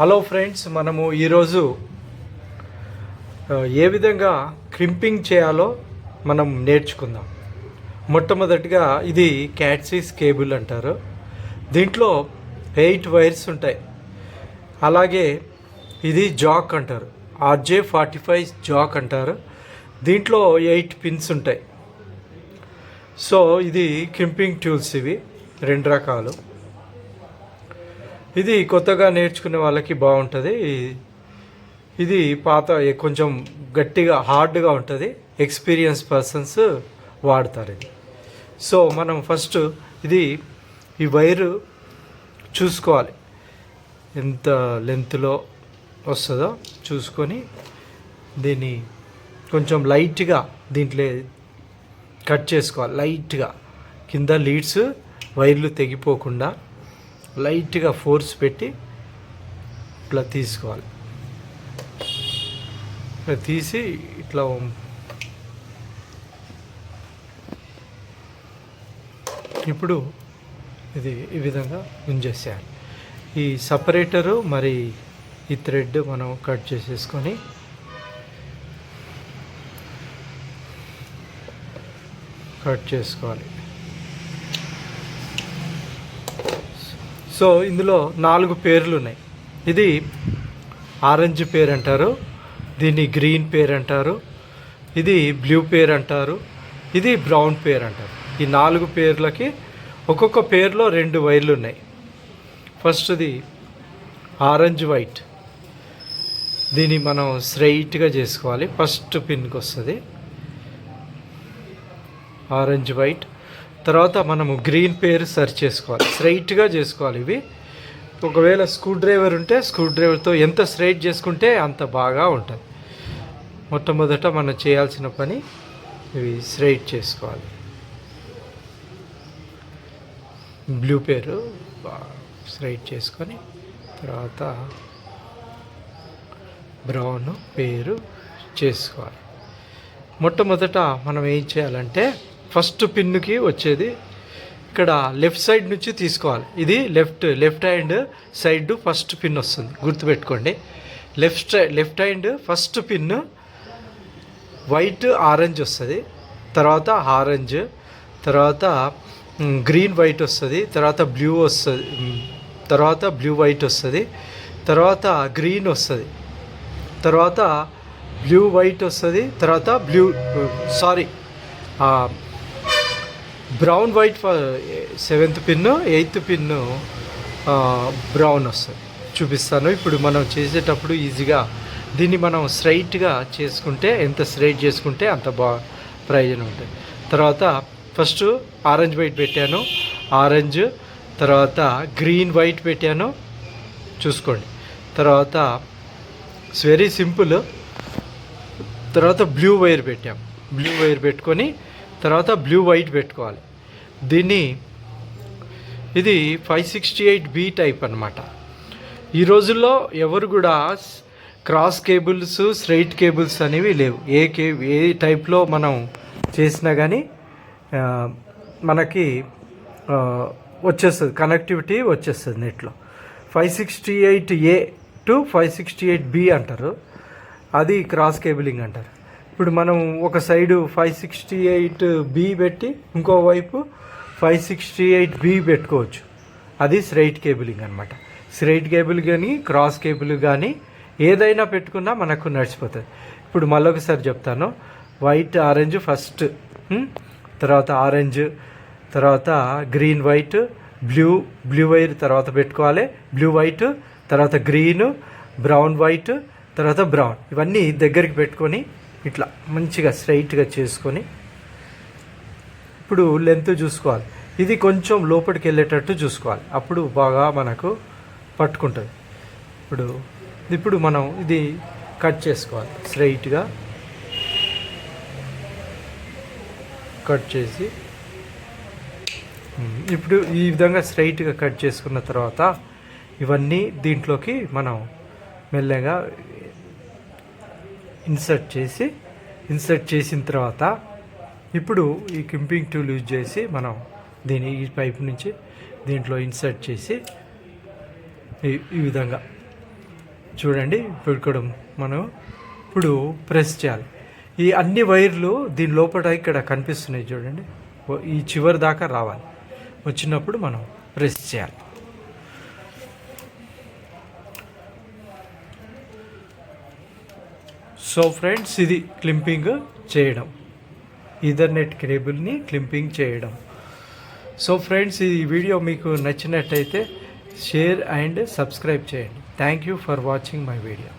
Hello friends మనము ఈరోజు ఏ విధంగా క్రింపింగ్ చేయాలో మనం నేర్చుకుందాం. మొట్టమొదటిగా ఇది క్యాట్సీస్ కేబుల్ అంటారు. దీంట్లో ఎయిట్ వైర్స్ ఉంటాయి. అలాగే ఇది జాక్ అంటారు. ఆర్జే ఫార్టీ ఫైవ్ జాక్ అంటారు. దీంట్లో ఎయిట్ పిన్స్ ఉంటాయి. సో ఇది క్రింపింగ్ టూల్స్ ఇవి రెండు రకాలు. ఇది కొత్తగా నేర్చుకునే వాళ్ళకి బాగుంటుంది. ఇది పాత కొంచెం గట్టిగా హార్డ్గా ఉంటుంది. ఎక్స్పీరియన్స్ పర్సన్స్ వాడతారు ఇది. సో మనం ఫస్ట్ ఇది ఈ వైరు చూసుకోవాలి. ఎంత లెంత్లో వస్తుందో చూసుకొని దీన్ని కొంచెం లైట్గా దీంట్లో కట్ చేసుకోవాలి. లైట్గా. కింద లీడ్స్ వైర్లు తెగిపోకుండా లైట్గా ఫోర్స్ పెట్టి ఇట్లా తీసుకోవాలి. ఇట్లా తీసి ఇట్లా ఇప్పుడు ఇది ఈ విధంగా ఉంచేసేయాలి. ఈ సపరేటరు మరి ఈ థ్రెడ్ మనం కట్ చేసేసుకొని కట్ చేసుకోవాలి. సో ఇందులో నాలుగు పేర్లు ఉన్నాయి ఇది ఆరెంజ్ పేరు అంటారు దీన్ని గ్రీన్ పేరు అంటారు ఇది బ్లూ పేరు అంటారు ఇది బ్రౌన్ పేరు అంటారు ఈ నాలుగు పేర్లకి ఒక్కొక్క పేరులో రెండు వైర్లు ఉన్నాయి ఫస్ట్ది ఆరెంజ్ వైట్. దీన్ని మనం స్ట్రైట్గా చేసుకోవాలి. ఫస్ట్ పిన్కి వస్తుంది. Orange white. తర్వాత మనము గ్రీన్ పేరు సెర్చ్ చేసుకోవాలి. స్ట్రైట్గా చేసుకోవాలి ఇవి. ఒకవేళ స్క్రూ డ్రైవర్ ఉంటే స్క్రూ డ్రైవర్తో ఎంత స్ట్రైట్ చేసుకుంటే అంత బాగా ఉంటుంది. మొట్టమొదట మనం చేయాల్సిన పని ఇవి స్ట్రైట్ చేసుకోవాలి. బ్లూ పేరు స్ట్రైట్ చేసుకొని తర్వాత బ్రౌన్ పేరు చేసుకోవాలి. మొట్టమొదట మనం ఏం చేయాలంటే ఫస్ట్ పిన్నుకి వచ్చేది ఇక్కడ లెఫ్ట్ సైడ్ నుంచి తీసుకోవాలి. ఇది left left hand side first pin వస్తుంది. గుర్తుపెట్టుకోండి. Left left hand first pin white orange వస్తుంది. తర్వాత ఆరెంజ్ తర్వాత గ్రీన్ వైట్ వస్తుంది. తర్వాత బ్లూ వస్తుంది. తర్వాత బ్లూ వైట్ వస్తుంది. తర్వాత గ్రీన్ వస్తుంది. తర్వాత బ్లూ వైట్ వస్తుంది. తర్వాత blue sorry brown white seventh pin eighth pin brown వస్తుంది. చూపిస్తాను. ఇప్పుడు మనం చేసేటప్పుడు ఈజీగా దీన్ని మనం స్ట్రైట్గా చేసుకుంటే ఎంత స్ట్రైట్ చేసుకుంటే అంత బా ప్రయోజనం ఉంటుంది. తర్వాత ఫస్ట్ ఆరెంజ్ వైట్ పెట్టాను. ఆరెంజ్ తర్వాత గ్రీన్ వైట్ పెట్టాను. చూసుకోండి. తర్వాత ఇట్స్ వెరీ సింపుల్. తర్వాత బ్లూ వైర్ పెట్టాం. బ్లూ వైర్ పెట్టుకొని తర్వాత బ్లూ వైట్ పెట్టుకోవాలి. దీన్ని ఇది five sixty eight B type అనమాట ఈ రోజుల్లో ఎవరు కూడా క్రాస్ కేబుల్స్ స్ట్రైట్ కేబుల్స్ అనేవి లేవు. ఏ కే ఏ టైప్లో మనం చేసినా కానీ మనకి వచ్చేస్తుంది. కనెక్టివిటీ వచ్చేస్తుంది నెట్లో. Five sixty eight A to five sixty eight B అంటారు. అది క్రాస్ కేబులింగ్ అంటారు. ఇప్పుడు మనం ఒక side five sixty eight B పెట్టి ఇంకో వైపు ఫైవ్ సిక్స్టీ ఎయిట్ బి పెట్టుకోవచ్చు. అది స్ట్రైట్ కేబులింగ్ అనమాట స్ట్రైట్ కేబుల్ కానీ క్రాస్ కేబుల్ కానీ ఏదైనా పెట్టుకున్నా మనకు నడిచిపోతుంది. ఇప్పుడు మళ్ళొకసారి చెప్తాను. వైట్ ఆరెంజ్ ఫస్ట్ తర్వాత ఆరెంజ్ తర్వాత green white blue blue wire తర్వాత పెట్టుకోవాలి. బ్లూ వైట్ తర్వాత గ్రీన్ బ్రౌన్ వైట్ తర్వాత బ్రౌన్ ఇవన్నీ దగ్గరికి పెట్టుకొని ఇట్లా మంచిగా స్ట్రైట్గా చేసుకొని ఇప్పుడు లెంత్ చూసుకోవాలి. ఇది కొంచెం లోపలికి వెళ్ళేటట్టు చూసుకోవాలి. అప్పుడు బాగా మనకు పట్టుకుంటుంది. ఇప్పుడు ఇప్పుడు మనం ఇది కట్ చేసుకోవాలి. స్ట్రైట్గా కట్ చేసి ఇప్పుడు ఈ విధంగా స్ట్రైట్గా కట్ చేసుకున్న తర్వాత ఇవన్నీ దీంట్లోకి మనం మెల్లగా ఇన్సర్ట్ చేసి ఇన్సర్ట్ చేసిన తర్వాత ఇప్పుడు ఈ కింపింగ్ టూల్ యూజ్ చేసి మనం దీని ఈ పైప్ నుంచి దీంట్లో ఇన్సర్ట్ చేసి ఈ విధంగా చూడండి. పెట్టుకోవడం మనం ఇప్పుడు ప్రెస్ చేయాలి. ఈ అన్ని వైర్లు దీని లోపల ఇక్కడ కనిపిస్తున్నాయి చూడండి. ఈ చివరి దాకా రావాలి. వచ్చినప్పుడు మనం ప్రెస్ చేయాలి. సో ఫ్రెండ్స్ ఇది క్లింపింగ్ చేయడం. ఈథర్నెట్ కేబుల్ని క్లింపింగ్ చేయడం. సో ఫ్రెండ్స్ ఈ వీడియో మీకు నచ్చినట్టయితే షేర్ అండ్ సబ్స్క్రైబ్ చేయండి. Thank you for watching my video